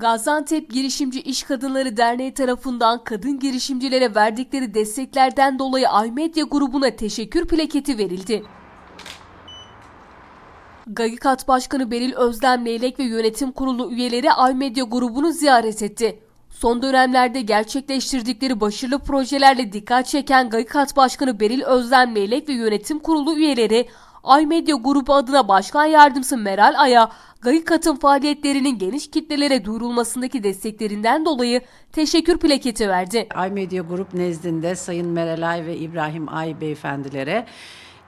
Gaziantep Girişimci İş Kadınları Derneği tarafından kadın girişimcilere verdikleri desteklerden dolayı iMedya grubuna teşekkür plaketi verildi. Gagikat Başkanı Beril Özlem Leylek ve yönetim kurulu üyeleri iMedya grubunu ziyaret etti. Son dönemlerde gerçekleştirdikleri başarılı projelerle dikkat çeken Gagikat Başkanı Beril Özlem Leylek ve yönetim kurulu üyeleri iMedya grubu adına Başkan Yardımcısı Meral Ay'a Gagikat'ın faaliyetlerinin geniş kitlelere duyurulmasındaki desteklerinden dolayı teşekkür plaketi verdi. iMedia Grup nezdinde Sayın Meralay ve İbrahim Ay beyefendilere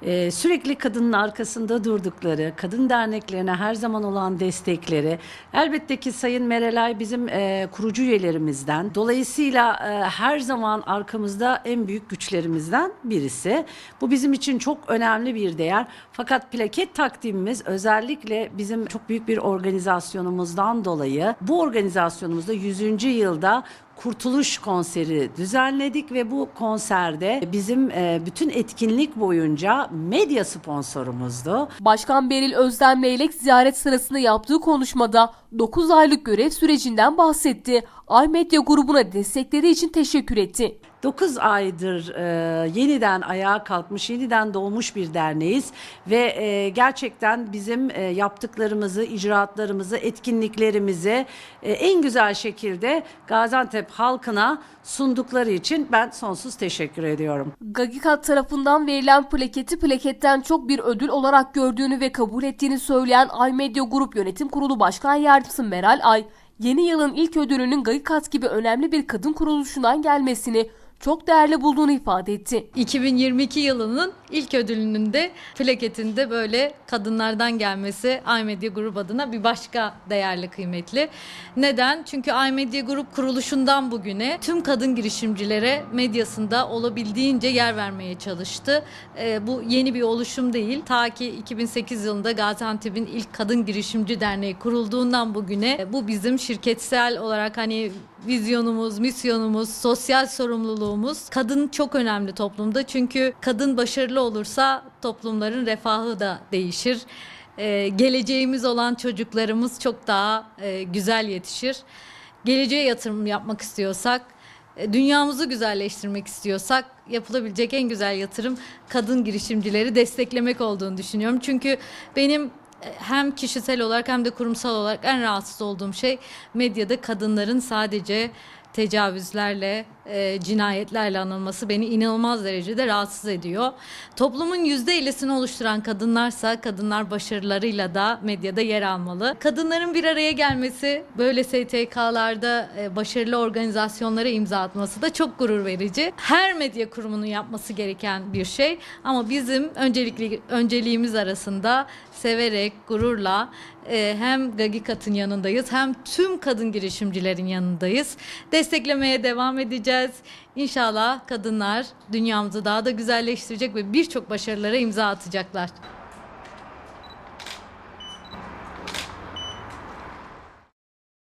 e, sürekli kadının arkasında durdukları, kadın derneklerine her zaman olan destekleri, elbette ki Sayın Meralay bizim e, kurucu üyelerimizden. Dolayısıyla e, her zaman arkamızda en büyük güçlerimizden birisi. Bu bizim için çok önemli bir değer. Fakat plaket takdimimiz özellikle bizim çok büyük bir organizasyonumuzdan dolayı bu organizasyonumuzda 100. yılda Kurtuluş konseri düzenledik ve bu konserde bizim e, bütün etkinlik boyunca medya sponsorumuzdu. Başkan Beril Özlem Leylek ziyaret sırasında yaptığı konuşmada 9 aylık görev sürecinden bahsetti. iMedya grubuna destekleri için teşekkür etti. 9 aydır e, yeniden ayağa kalkmış, yeniden doğmuş bir derneğiz ve e, gerçekten bizim e, yaptıklarımızı, icraatlarımızı, etkinliklerimizi e, en güzel şekilde Gaziantep halkına sundukları için ben sonsuz teşekkür ediyorum. Gagikat tarafından verilen plaketi plaketten çok bir ödül olarak gördüğünü ve kabul ettiğini söyleyen iMedya Grup Yönetim Kurulu Başkan Yardımcısı Meral Ay, yeni yılın ilk ödülünün Gagikat gibi önemli bir kadın kuruluşundan gelmesini çok değerli bulduğunu ifade etti. 2022 yılının ilk ödülünün de plaketinde böyle kadınlardan gelmesi iMedia Grup adına bir başka değerli kıymetli. Neden? Çünkü iMedia Grup kuruluşundan bugüne tüm kadın girişimcilere medyasında olabildiğince yer vermeye çalıştı. Ee, bu yeni bir oluşum değil. Ta ki 2008 yılında Gaziantep'in ilk kadın girişimci derneği kurulduğundan bugüne e, bu bizim şirketsel olarak hani vizyonumuz, misyonumuz, sosyal sorumluluğumuz. Kadın çok önemli toplumda çünkü kadın başarılı olursa toplumların refahı da değişir. Ee, geleceğimiz olan çocuklarımız çok daha e, güzel yetişir. Geleceğe yatırım yapmak istiyorsak, e, dünyamızı güzelleştirmek istiyorsak yapılabilecek en güzel yatırım kadın girişimcileri desteklemek olduğunu düşünüyorum. Çünkü benim hem kişisel olarak hem de kurumsal olarak en rahatsız olduğum şey medyada kadınların sadece tecavüzlerle, e, cinayetlerle anılması beni inanılmaz derecede rahatsız ediyor. Toplumun %50'sini oluşturan kadınlarsa kadınlar başarılarıyla da medyada yer almalı. Kadınların bir araya gelmesi, böyle STK'larda e, başarılı organizasyonlara imza atması da çok gurur verici. Her medya kurumunun yapması gereken bir şey ama bizim öncelikli önceliğimiz arasında severek, gururla e, hem Gagikat'ın yanındayız hem tüm kadın girişimcilerin yanındayız. Desteklemeye devam edeceğiz. İnşallah kadınlar dünyamızı daha da güzelleştirecek ve birçok başarılara imza atacaklar.